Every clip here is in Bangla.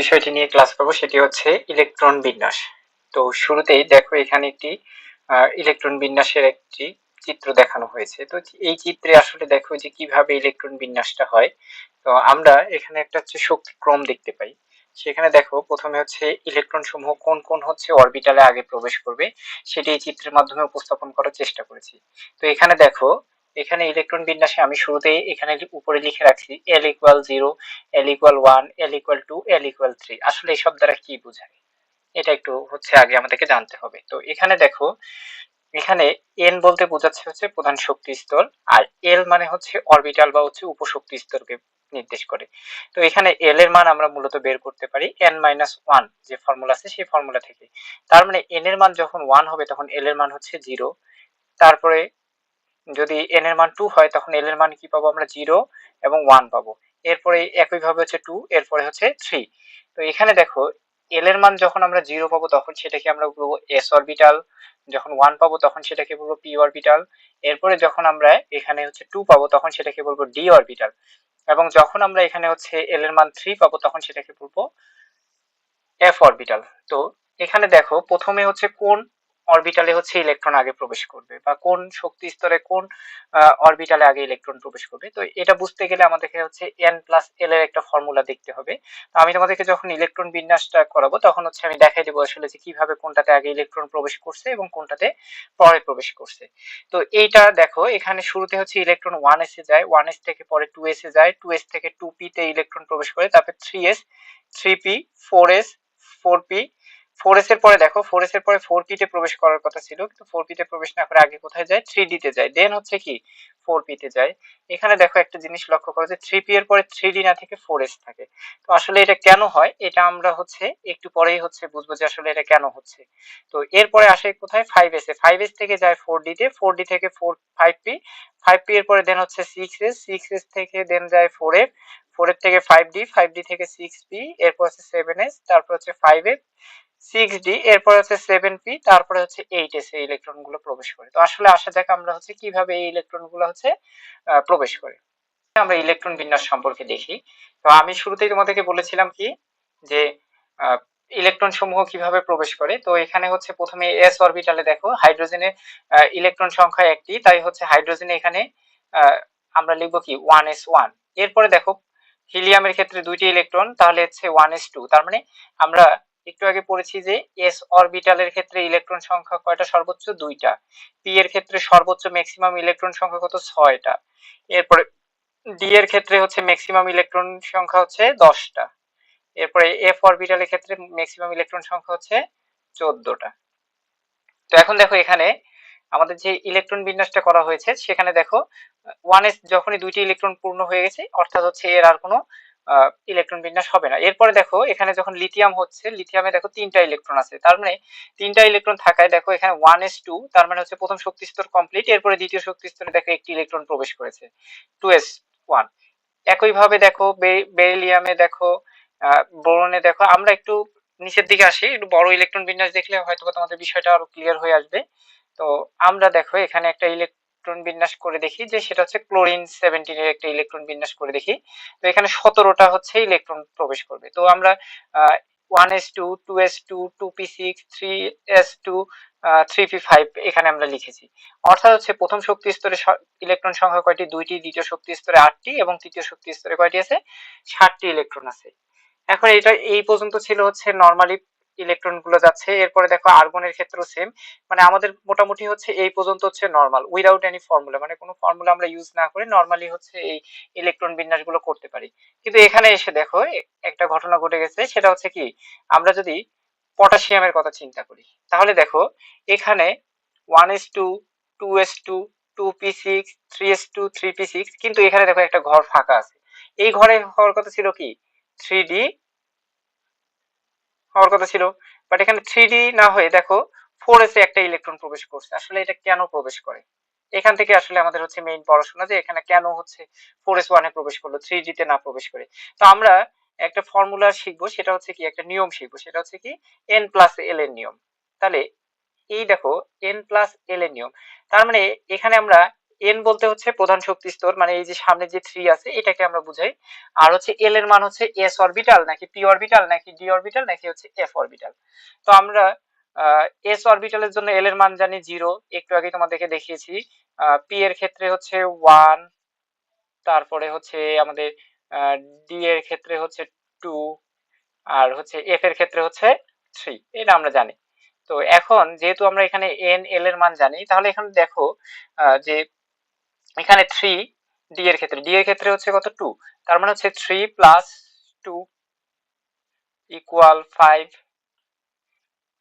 বিষয়টি নিয়ে ক্লাস করব সেটি হচ্ছে ইলেকট্রন বিন্যাস। তো শুরুতেই দেখো এখানে একটি ইলেকট্রন বিন্যাসের একটি চিত্র দেখানো হয়েছে। তো এই চিত্রে আসলে দেখো যে কীভাবে ইলেকট্রন বিন্যাসটা হয়। তো আমরা এখানে একটা হচ্ছে শক্তি ক্রম দেখতে পাই। সেখানে দেখো প্রথমে হচ্ছে ইলেকট্রন সমূহ কোন কোন হচ্ছে অরবিটালে আগে প্রবেশ করবে। সেটি এই চিত্রের মাধ্যমে উপস্থাপন করার চেষ্টা করেছি। তো এখানে দেখো এখানে ইলেকট্রন বিন্যাসে আমি শুরুতেই এখানে উপরে লিখে রাখছি L equal zero L equal one L equal two L equal three আসলে এসব দ্বারা কি বোঝায়? এটা একটু হচ্ছে আগে আমাদেরকে জানতে হবে। তো এখানে দেখো, এখানে এন বলতে বোঝাচ্ছে হচ্ছে প্রধান শক্তি স্তর আর এল মানে হচ্ছে অরবিটাল বা হচ্ছে উপশক্তি স্তরকে নির্দেশ করে। তো এখানে এল এর মান আমরা মূলত বের করতে পারি এন মাইনাস ওয়ান যে ফর্মুলা আছে সেই ফর্মুলা থেকে। তার মানে এন এর মান যখন ওয়ান হবে তখন এল এর মান হচ্ছে জিরো তারপরে যদি এন এর মান টু হয়, তখন এল এর মান কি পাবো আমরা জিরো এবং ওয়ান পাবো। এরপরে একইভাবে হচ্ছে টু এরপরে হচ্ছে থ্রি তো এখানে দেখো এল এর মান যখন আমরা জিরো পাবো, তখন সেটাকে আমরা বলব এস অরবিটাল যখন ওয়ান পাবো, তখন সেটাকে বলব পি অরবিটাল এরপরে যখন আমরা এখানে হচ্ছে টু পাবো, তখন সেটাকে বলব ডি অরবিটাল এবং যখন আমরা এখানে হচ্ছে এল এর মান থ্রি পাবো, তখন সেটাকে বলব এফ অরবিটাল তো এখানে দেখো, প্রথমে হচ্ছে কোন অরবিটালে হচ্ছে ইলেকট্রন আগে প্রবেশ করবে বা কোন শক্তি স্তরে কোন অরবিটালে আগে ইলেকট্রন প্রবেশ করবে। তো এটা বুঝতে গেলে আমাদেরকে হচ্ছে এন প্লাস এল এর একটা ফর্মুলা দেখতে হবে। তো আমি তোমাদেরকে যখন ইলেকট্রন বিন্যাসটা করাবো, তখন হচ্ছে আমি দেখাই দেবো আসলে যে কীভাবে কোনটাতে আগে ইলেকট্রন প্রবেশ করছে এবং কোনটাতে পরে প্রবেশ করছে। তো এইটা দেখো, এখানে শুরুতে হচ্ছে ইলেকট্রন ওয়ান এসে যায় ওয়ান এস থেকে পরে টু এসে যায় টু এস থেকে টু পি তে ইলেকট্রন প্রবেশ করে, তারপর three s three p four s four p four s এর পরে দেখো ফোর এস এর পরে ফোর পিতে প্রবেশ করার কথা ছিল, কিন্তু ফোর পিতে প্রবেশ না করে আগে কোথায় যায়? থ্রি ডিতে যায়। দেন হচ্ছে কি? ফোর পিতে যায়। এখানে দেখো একটা জিনিস লক্ষ্য করো যে থ্রি পি এর পরে থ্রি ডি না থেকে ফোর এস থাকে। তো আসলে এটা কেন হয়? এটা আমরা হচ্ছে একটু পরেই হচ্ছে বুঝব যে আসলে এটা কেন হচ্ছে। তো এরপরে আসে কোথায়? ফাইভ এস এ। ফাইভ এস থেকে যায় ফোর ডিতে ফোর ডি থেকে four five p five p এর পরে দেন হচ্ছে সিক্স এস সিক্স এস থেকে দেন যায় ফোর এফ ফোর এর থেকে ফাইভ ডি ফাইভ ডি থেকে সিক্স পি এরপর হচ্ছে সেভেন এস তারপর হচ্ছে ফাইভ এফ সিক্স ডি এরপর হচ্ছে সেভেন পি তারপরে হচ্ছে এইট এই ইলেকট্রনগুলো প্রবেশ করে। তো আসলে আসা যাক আমরা হচ্ছে কীভাবে এই ইলেকট্রনগুলো হচ্ছে প্রবেশ করে। আমরা ইলেকট্রন বিন্যাস সম্পর্কে দেখি। তো আমি শুরুতেই তোমাদেরকে বলেছিলাম কি, যে ইলেকট্রন সমূহ কীভাবে প্রবেশ করে? তো এখানে হচ্ছে প্রথমে এস অরবিটালে দেখো হাইড্রোজেনের ইলেকট্রন সংখ্যা একটি, তাই হচ্ছে হাইড্রোজেনে এখানে আমরা লিখব কি ওয়ান এস ওয়ান এরপরে দেখো হিলিয়ামের ক্ষেত্রে দুইটি ইলেকট্রন তাহলে হচ্ছে ওয়ান এস টু তার মানে আমরা একটু আগে পড়েছি যে এস অরবিটালের ক্ষেত্রে ইলেকট্রন সংখ্যা কয়টা? সর্বোচ্চ দুইটা। পি এর ক্ষেত্রে সর্বোচ্চ ম্যাক্সিমাম ইলেকট্রন সংখ্যা কত? ছয়টা। এরপরে ডি এর ক্ষেত্রে হচ্ছে ম্যাক্সিমাম ইলেকট্রন সংখ্যা হচ্ছে দশটা। এরপরে এফ অরবিটালের ক্ষেত্রে ম্যাক্সিমাম ইলেকট্রন সংখ্যা হচ্ছে চোদ্দটা। তো এখন দেখো এখানে আমাদের যে ইলেকট্রন বিন্যাসটা করা হয়েছে, সেখানে দেখো ওয়ান এস যখনই দুইটি ইলেকট্রন পূর্ণ হয়ে গেছে, অর্থাৎ হচ্ছে এর আর কোনো ইলেকট্রন বিন্যাস হবে না। এরপরে দেখো, এখানে যখন লিথিয়াম হচ্ছে লিথিয়ামে দেখো তিনটা ইলেকট্রন আছে। তার মানে তিনটা ইলেকট্রন থাকায় দেখো এখানে ওয়ান এস টু তার মানে হচ্ছে প্রথম শক্তি স্তর কমপ্লিট এরপরে দ্বিতীয় শক্তি স্তরে দেখো একটি ইলেকট্রন প্রবেশ করেছে। টু এস ওয়ান একইভাবে দেখো বেরিলিয়ামে দেখো বোরনে দেখো, আমরা একটু নিচের দিকে আসি, একটু বড় ইলেকট্রন বিন্যাস দেখলে হয়তো তোমাদের বিষয়টা আরও ক্লিয়ার হয়ে আসবে। তো আমরা দেখো, এখানে একটা ইলেকট্রন ইলেকট্রন বিন্যাস করে দেখি, যে সেটা হচ্ছে ক্লোরিন সেভেন্টিন এর একটা ইলেকট্রন বিন্যাস করে দেখি। তো এখানে সতেরোটা হচ্ছে ইলেকট্রন প্রবেশ করবে। তো আমরা one s two two s two two p six three s two three p five এখানে আমরা লিখেছি। অর্থাৎ হচ্ছে প্রথম শক্তি স্তরে ইলেকট্রন সংখ্যা কয়টি? দুইটি, দ্বিতীয় শক্তি স্তরে আটটি এবং তৃতীয় শক্তি স্তরে কয়টি আছে? ষাটটি ইলেকট্রন আছে। এখন এটা এই পর্যন্ত ছিল হচ্ছে নর্মালি ইলেকট্রনগুলো যাচ্ছে, এরপরে দেখো আর্গনের ক্ষেত্রেও সেম মানে আমাদের মোটামুটি হচ্ছে এই পর্যন্ত হচ্ছে নর্মাল উইদাউট এনি ফর্মুলা মানে কোনো ফর্মুলা আমরা ইউজ না করে নর্মালি হচ্ছে এই ইলেকট্রন বিন্যাসগুলো করতে পারি। কিন্তু এখানে এসে দেখো, একটা ঘটনা ঘটে গেছে, সেটা হচ্ছে কি, আমরা যদি পটাশিয়ামের কথা চিন্তা করি, তাহলে দেখো, এখানে one s two two s two two p six three s two three p six কিন্তু এখানে দেখো একটা ঘর ফাঁকা আছে। এই ঘরে হওয়ার কথা ছিল কি থ্রি ডি হওয়ার কথা ছিল। বাট এখানে থ্রি না হয়ে দেখো ফোর এসে একটা ইলেকট্রন প্রবেশ করছে। আসলে এটা কেন প্রবেশ করে? এখান থেকে আসলে আমাদের হচ্ছে মেইন পড়াশোনা যে এখানে কেন হচ্ছে ফোর এস ওয়ানে প্রবেশ করল থ্রি তে না প্রবেশ করে। তো আমরা একটা ফর্মুলা শিখব, সেটা হচ্ছে কি, একটা নিয়ম শিখব। সেটা হচ্ছে কি এন প্লাস এল এর নিয়ম। তাহলে এই দেখো এন প্লাস এল এর নিয়ম। তার মানে এখানে আমরা এন বলতে হচ্ছে প্রধান শক্তি স্তর মানে এই যে সামনে যে থ্রি আছে, এটাকে আমরা বুঝাই। আর হচ্ছে এল এর মান হচ্ছে এস অরবিটাল নাকি পি অরবিটাল নাকি ডি অরবিটাল নাকি হচ্ছে এফ অরবিটাল তো আমরা এস অরবিটালের জন্য এল এর মান জানি জিরো একটু আগে তোমাদেরকে দেখিয়েছি। পি এর ক্ষেত্রে হচ্ছে ওয়ান তারপরে হচ্ছে আমাদের ডি এর ক্ষেত্রে হচ্ছে টু আর হচ্ছে এফ এর ক্ষেত্রে হচ্ছে থ্রি এটা আমরা জানি। তো এখন যেহেতু আমরা এখানে এন এল এর মান জানি, তাহলে এখানে দেখো যে এখানে থ্রি ডি এর ক্ষেত্রে ডি এর ক্ষেত্রে হচ্ছে কত? টু তার মানে হচ্ছে three plus two equal five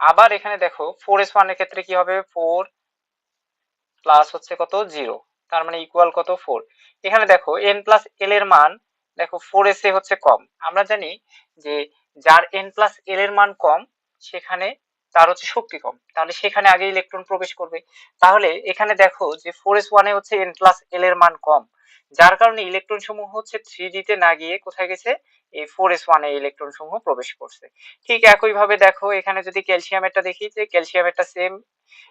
আবার এখানে দেখো ফোর এস ওয়ানের ক্ষেত্রে কি হবে? ফোর প্লাস হচ্ছে কত? জিরো তার মানে ইকুয়াল কত? ফোর এখানে দেখো এন প্লাস এল এর মান, দেখো ফোর এস এ হচ্ছে কম। আমরা জানি যে যার এন প্লাস এল এর মান কম, সেখানে তার হচ্ছে শক্তি কম। তাহলে সেখানে আগে ইলেকট্রন প্রবেশ করবে। তাহলে এখানে দেখো যে ফোর এস ওয়ানে হচ্ছে এন প্লাস এল এর মান কম। যার কারণে ইলেকট্রন সমূহ হচ্ছে থ্রি ডিতে না গিয়ে কোথায় গেছে? এই ফোর এস ওয়ানে ইলেকট্রন সমূহ প্রবেশ করছে। ঠিক একইভাবে দেখো, এখানে যদি ক্যালসিয়ামেরটা দেখি যে ক্যালসিয়ামেরটা সেম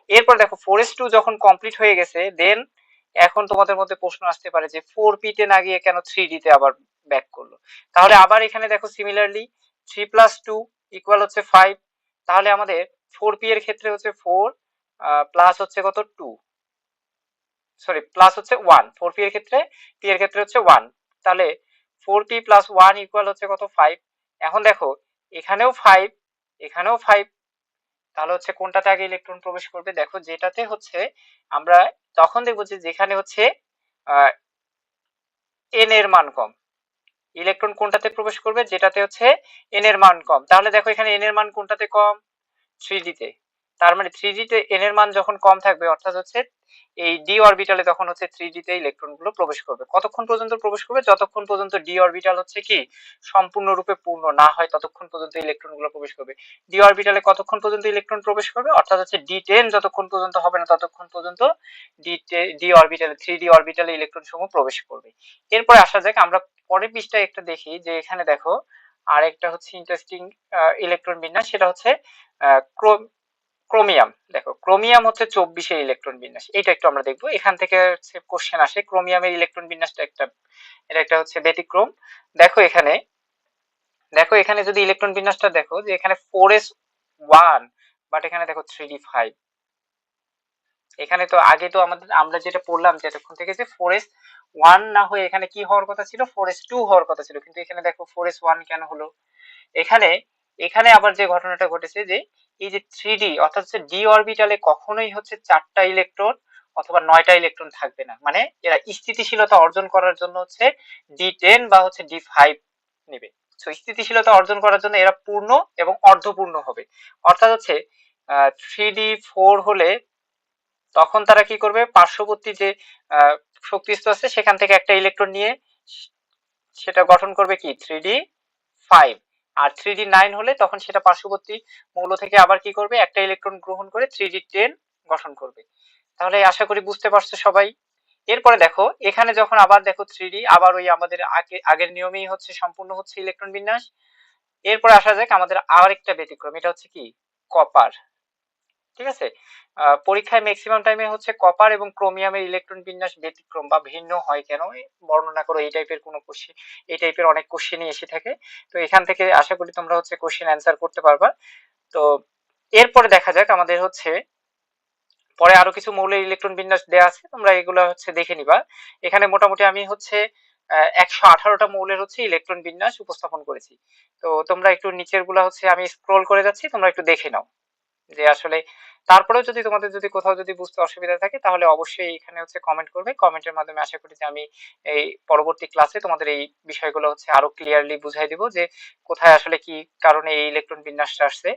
এরপর দেখো ফোর এস টু যখন কমপ্লিট হয়ে গেছে দেন এখন তোমাদের মধ্যে প্রশ্ন আসতে পারে যে ফোর পিতে না গিয়ে কেন থ্রি ডিতে আবার ব্যাক করল। তাহলে আবার এখানে দেখো similarly three plus two equal হচ্ছে ফাইভ তাহলে আমাদের ফোর পি এর ক্ষেত্রে হচ্ছে ফোর প্লাস হচ্ছে কত? টু সরি প্লাস হচ্ছে ওয়ান ফোর পি এর ক্ষেত্রে পি এর ক্ষেত্রে হচ্ছে ওয়ান তাহলে four p plus one equal হচ্ছে কত? ফাইভ এখন দেখো, এখানেও ফাইভ এখানেও ফাইভ তাহলে হচ্ছে কোনটাতে আগে ইলেকট্রন প্রবেশ করবে? দেখো, যেটাতে হচ্ছে আমরা তখন দেখব যে যেখানে হচ্ছে এন এর মান কম। ইলেকট্রন কোনটাতে প্রবেশ করবে? যেটাতে হচ্ছে এন এর মান কম। তাহলে দেখো এখানে এন এর মান কোনটাতে কম? থ্রি ডিতে তার মানে থ্রি ডিতে এন এর মান যখন কম থাকবে, অর্থাৎ হচ্ছে এই ডি অরবিটালে তখন হচ্ছে থ্রি ডিতে ইলেকট্রনগুলো প্রবেশ করবে। কতক্ষণ পর্যন্ত প্রবেশ করবে? যতক্ষণ পর্যন্ত ডি অরবিটাল হচ্ছে কি সম্পূর্ণরূপে পূর্ণ না হয়, ততক্ষণ পর্যন্ত ইলেকট্রনগুলো প্রবেশ করবে। ডি অরবিটালে কতক্ষণ পর্যন্ত ইলেকট্রন প্রবেশ করবে? অর্থাৎ হচ্ছে ডি টেন যতক্ষণ পর্যন্ত হবে না, ততক্ষণ পর্যন্ত ডি ডি অরবিটালে থ্রি ডি অরবিটালে ইলেকট্রন সমূহ প্রবেশ করবে। এরপরে আসা যাক, আমরা পরের পৃষ্ঠায় একটা দেখি যে এখানে দেখো আর একটা হচ্ছে ইন্টারেস্টিং ইলেকট্রন বিন্যাস, সেটা হচ্ছে ক্রোমিয়াম, দেখো, ক্রোমিয়াম হচ্ছে চব্বিশে ইলেকট্রন বিন্যাস। এটা একটু আমরা দেখব। এখান থেকে হচ্ছে কোশ্চেন আসে, ক্রোমিয়ামের ইলেকট্রন বিন্যাসটা একটা, এটা একটা হচ্ছে ব্যতিক্রম। দেখো এখানে দেখো এখানে যদি ইলেকট্রন বিন্যাসটা দেখো যে এখানে ফোর এস ওয়ান বাট এখানে দেখো থ্রি ডি ফাইভ এখানে তো আগে তো আমাদের, আমরা যেটা পড়লাম যে এতক্ষণ থেকে যে ফোর এস ওয়ান না হয়ে এখানে কি হওয়ার কথা ছিল? ফোর এস টু হওয়ার কথা ছিল। কিন্তু এখানে দেখো ফোর এস ওয়ান কেন হলো? এখানে এখানে আবার যে ঘটনাটা ঘটেছে যে এই যে থ্রি ডি অর্থাৎ হচ্ছে ডি অরবিটালে কখনোই হচ্ছে চারটা ইলেকট্রন অথবা নয়টা ইলেকট্রন থাকবে না। মানে এরা স্থিতিশীলতা অর্জন করার জন্য হচ্ছে ডি টেন বা হচ্ছে ডি ফাইভ নেবে। স্থিতিশীলতা অর্জন করার জন্য এরা পূর্ণ এবং অর্ধপূর্ণ হবে। অর্থাৎ হচ্ছে থ্রি ডি ফোর হলে তখন তারা কি করবে? পার্শ্ববর্তী যে শক্তি স্তর আছে, সেখান থেকে একটা ইলেকট্রন নিয়ে সেটা গঠন করবে কি? থ্রি ডি ফাইভ আর থ্রি ডি নাইন হলে তখন সেটা পার্শ্ববর্তী মৌল থেকে আবার কি করবে? একটা ইলেকট্রন গ্রহণ করে থ্রি ডি টেন গঠন করবে। তাহলে আশা করি বুঝতে পারছ সবাই। এরপরে দেখো, এখানে যখন আবার দেখো থ্রি ডি আবার ওই আমাদের আগে, আগের নিয়মেই হচ্ছে, সম্পূর্ণ হচ্ছে ইলেকট্রন বিন্যাস। এরপরে আসা যাক আমাদের আর একটা ব্যতিক্রম, এটা হচ্ছে কি? কপার ঠিক আছে? পরীক্ষায় ম্যাক্সিমাম টাইমে হচ্ছে কপার এবং ক্রোমিয়ামের ইলেকট্রন বিন্যাস ব্যতিক্রম বা ভিন্ন হয় কেন? বর্ণনা করো এই টাইপের কোনো কোশ্চেন এই টাইপের অনেক কোশ্চেনই এসে থাকে। তো এখান থেকে আশা করি তোমরা হচ্ছে কোশ্চেন অ্যান্সার করতে পারবা। তো এরপরে দেখা যাক আমাদের হচ্ছে পরে আরও কিছু মৌলের ইলেকট্রন বিন্যাস দেওয়া আছে, তোমরা এগুলো হচ্ছে দেখে নিবা। এখানে মোটামুটি আমি হচ্ছে একশো আঠারোটা মৌলের হচ্ছে ইলেকট্রন বিন্যাস উপস্থাপন করেছি। তো তোমরা একটু নিচেরগুলা হচ্ছে আমি স্ক্রল করে যাচ্ছি, তোমরা একটু দেখে নাও। যে আসলে তারপরেও যদি তোমাদের যদি কোথাও যদি বুঝতে অসুবিধা থাকে, তাহলে অবশ্যই এখানে হচ্ছে কমেন্ট করবে। কমেন্টের মাধ্যমে আশা করি যে আমি এই পরবর্তী ক্লাসে তোমাদের এই বিষয়গুলো হচ্ছে আরও ক্লিয়ারলি বুঝাই দিব যে কোথায় আসলে কি কারণে এই ইলেকট্রন বিন্যাসটা আসছে।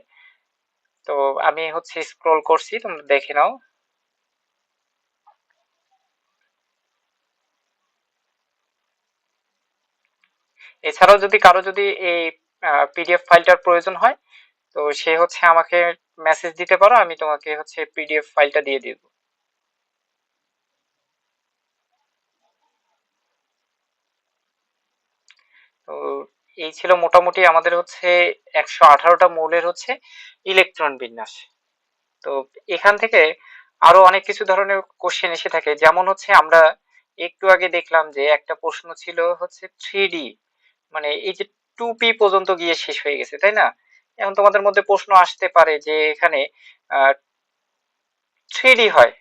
তো আমি হচ্ছে স্ক্রল করছি, তোমরা দেখে নাও। এছাড়াও যদি কারও যদি এই পিডিএফ ফাইলটার প্রয়োজন হয়, তো সে হচ্ছে আমাকে মেসেজ দিতে পারো, আমি তোমাকে হচ্ছে পিডিএফ ফাইলটা দিয়ে দিব। তো এই ছিল মোটামুটি আমাদের হচ্ছে একশো আঠারোটা মৌলের হচ্ছে ইলেকট্রন বিন্যাস। তো এখান থেকে আরও অনেক কিছু ধরনের কোশ্চেন এসে থাকে, যেমন হচ্ছে আমরা একটু আগে দেখলাম যে একটা প্রশ্ন ছিল হচ্ছে থ্রি মানে এই যে টু পর্যন্ত গিয়ে শেষ হয়ে গেছে, তাই না? এখন তোমাদের মধ্যে প্রশ্ন আসতে পারে যে এখানে থ্রি হয়।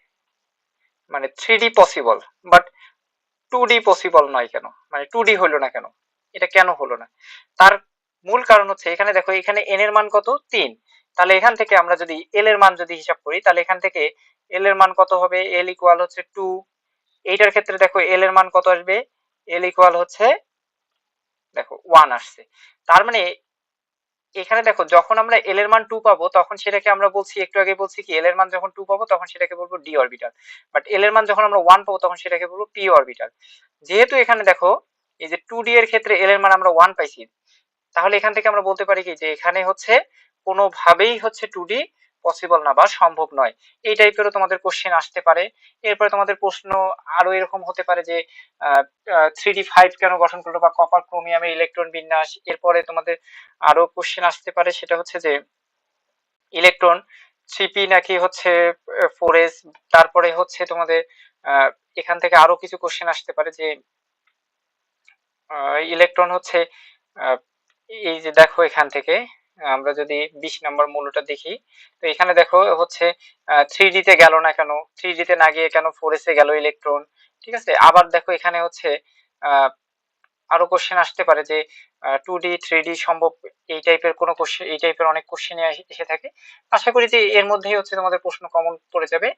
মানে three possible but two possible নয় কেন? মানে টু হলো না কেন? এটা কেন হলো না? তার মূল কারণ হচ্ছে, এখানে দেখো, এখানে এন এর মান কত? তিন। তাহলে এখান থেকে আমরা যদি এল এর মান যদি হিসাব করি, তাহলে এখান থেকে এল এর মান কত হবে? এল ইকুয়াল হচ্ছে টু এইটার ক্ষেত্রে দেখো এল এর মান কত আসবে? এল ইকুয়াল হচ্ছে, দেখো ওয়ান আসছে। তার মানে এখানে দেখো, যখন আমরা এল এর মান টু পাবো, তখন সেটাকে আমরা বলছি, একটু আগে বলছি কি এল এর মান যখন টু পাবো, তখন সেটাকে বলব ডি অরবিটাল বাট এল এর মান যখন আমরা ওয়ান পাবো, তখন সেটাকে বলব পি অরবিটাল যেহেতু এখানে দেখো, এই যে টু ডি এর ক্ষেত্রে এল এর মান আমরা ওয়ান পাইছি, তাহলে এখান থেকে আমরা বলতে পারি কি, যে এখানে হচ্ছে কোনোভাবেই হচ্ছে টু ডি পসিবল না বা সম্ভব নয়। এই টাইপেরও তোমাদের কোশ্চেন আসতে পারে। এরপরে তোমাদের প্রশ্ন আরও এরকম হতে পারে যে থ্রি ডি ফাইভ কেন গঠন করল বা কপার ক্রোমিয়ামের ইলেকট্রন বিন্যাস? এরপরে তোমাদের আরও কোশ্চেন আসতে পারে, সেটা হচ্ছে যে ইলেকট্রন থ্রি নাকি হচ্ছে ফোর এস তারপরে হচ্ছে তোমাদের এখান থেকে আরও কিছু কোশ্চেন আসতে পারে যে ইলেকট্রন হচ্ছে এই যে দেখো এখান থেকে আমরা যদি বিশ নম্বর মূলটা দেখি, তো এখানে দেখো হচ্ছে থ্রি ডিতে গেল না কেন? থ্রি ডিতে না গিয়ে কেন ফোর এসে গেল ইলেকট্রন ঠিক আছে? আবার দেখো এখানে হচ্ছে আরও কোশ্চেন আসতে পারে যে টু ডি থ্রি ডি সম্ভব এই টাইপের কোনো কোশ্চেন এই টাইপের অনেক কোশ্চেন এসে থাকে। আশা করি যে এর মধ্যেই হচ্ছে তোমাদের প্রশ্ন কমন পড়ে যাবে।